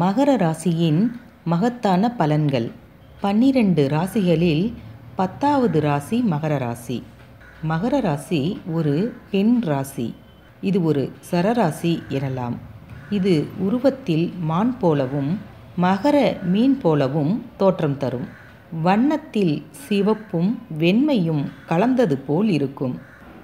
மகர ராசியின் மகத்தான பலன்கள். பன்னிரண்டு ராசிகளில் பத்தாவது ராசி மகர ராசி. மகர ராசி ஒரு பெண் ராசி. இது ஒரு சரராசி எனலாம். இது உருவத்தில் மான் போலவும் மகர மீன் போலவும் தோற்றம் தரும். வண்ணத்தில் சிவப்பும் வெண்மையும் கலந்தது போல் இருக்கும்.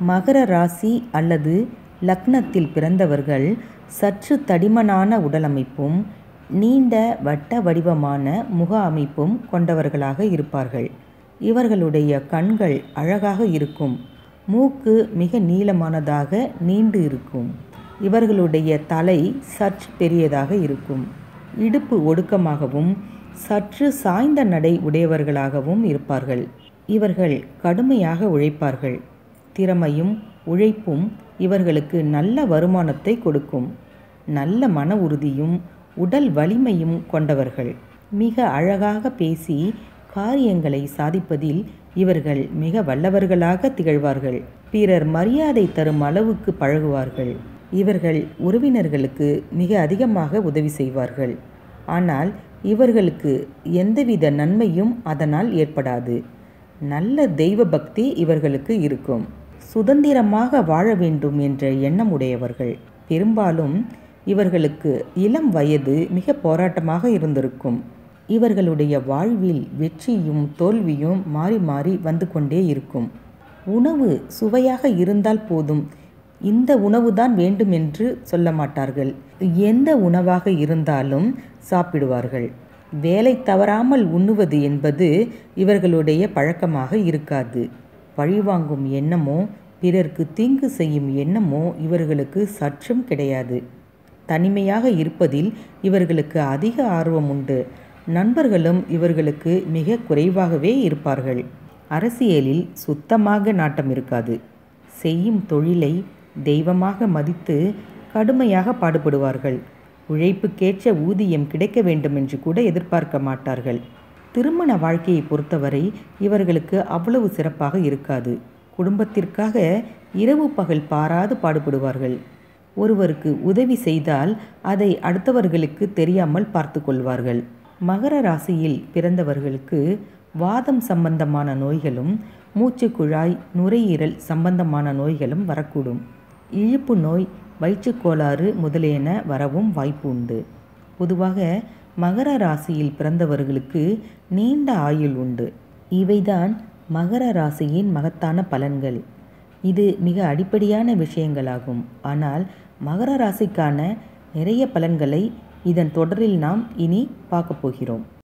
மகர ராசி அல்லது லக்னத்தில் பிறந்தவர்கள் சற்று தடிமனான உடலமைப்பும் நீண்ட வட்ட வடிவமான முக அமைப்பும் கொண்டவர்களாக இருப்பார்கள். இவர்களுடைய கண்கள் அழகாக இருக்கும். மூக்கு மிக நீளமானதாக நீண்டு இருக்கும். இவர்களுடைய தலை சற்று பெரியதாக இருக்கும். இடுப்பு ஒடுக்கமாகவும் சற்று சாய்ந்த நடை உடையவர்களாகவும் இருப்பார்கள். இவர்கள் கடுமையாக உழைப்பார்கள். திறமையும் உழைப்பும் இவர்களுக்கு நல்ல வருமானத்தை கொடுக்கும். நல்ல மன உறுதியும் உடல் வலிமையும் கொண்டவர்கள். மிக அழகாக பேசி காரியங்களை சாதிப்பதில் இவர்கள் மிக வல்லவர்களாக திகழ்வார்கள். பிறர் மரியாதை தரும் அளவுக்கு பழகுவார்கள். இவர்கள் உறவினர்களுக்கு மிக அதிகமாக உதவி செய்வார்கள். ஆனால் இவர்களுக்கு எந்தவித நன்மையும் அதனால் ஏற்படாது. நல்ல தெய்வ பக்தி இவர்களுக்கு இருக்கும். சுதந்திரமாக வாழ வேண்டும் என்ற எண்ணம் உடையவர்கள். பெரும்பாலும் இவர்களுக்கு இளம் வயது மிக போராட்டமாக இருந்திருக்கும். இவர்களுடைய வாழ்வில் வெற்றியும் தோல்வியும் மாறி மாறி வந்து கொண்டே இருக்கும். உணவு சுவையாக இருந்தால் போதும். இந்த உணவுதான் வேண்டும் என்று சொல்ல மாட்டார்கள். எந்த உணவாக இருந்தாலும் சாப்பிடுவார்கள். வேலை தவறாமல் உண்ணுவது என்பது இவர்களுடைய பழக்கமாக இருக்காது. பழிவாங்கும் எண்ணமோ பிறர்க்கு தீங்கு செய்யும் எண்ணமோ இவர்களுக்கு சற்றும் கிடையாது. தனிமையாக இருப்பதில் இவர்களுக்கு அதிக ஆர்வம் உண்டு. நண்பர்களும் இவர்களுக்கு மிக குறைவாகவே இருப்பார்கள். அரசியலில் சுத்தமாக நாட்டம் இருக்காது. செய்யும் தொழிலை தெய்வமாக மதித்து கடுமையாக பாடுபடுவார்கள். உழைப்புக்கேற்ற ஊதியம் கிடைக்க வேண்டும் என்று கூட எதிர்பார்க்க மாட்டார்கள். திருமண வாழ்க்கையை பொறுத்தவரை இவர்களுக்கு அவ்வளவு சிறப்பாக இருக்காது. குடும்பத்திற்காக இரவு பகல் பாராது பாடுபடுவார்கள். ஒருவருக்கு உதவி செய்தால் அதை அடுத்தவர்களுக்கு தெரியாமல் பார்த்து கொள்வார்கள். மகர ராசியில் பிறந்தவர்களுக்கு வாதம் சம்பந்தமான நோய்களும் மூச்சுக்குழாய் நுரையீரல் சம்பந்தமான நோய்களும் வரக்கூடும். இழுப்பு நோய் வயிற்றுக்கோளாறு முதலியன வரவும் வாய்ப்பு உண்டு. பொதுவாக மகர ராசியில் பிறந்தவர்களுக்கு நீண்ட ஆயுள் உண்டு. இவைதான் மகர ராசியின் மகத்தான பலன்கள். இது மிக அடிப்படையான விஷயங்களாகும். ஆனால் மகர ராசிக்கான நிறைய பலன்களை இதன் தொடரில் நாம் இனி பார்க்க போகிறோம்.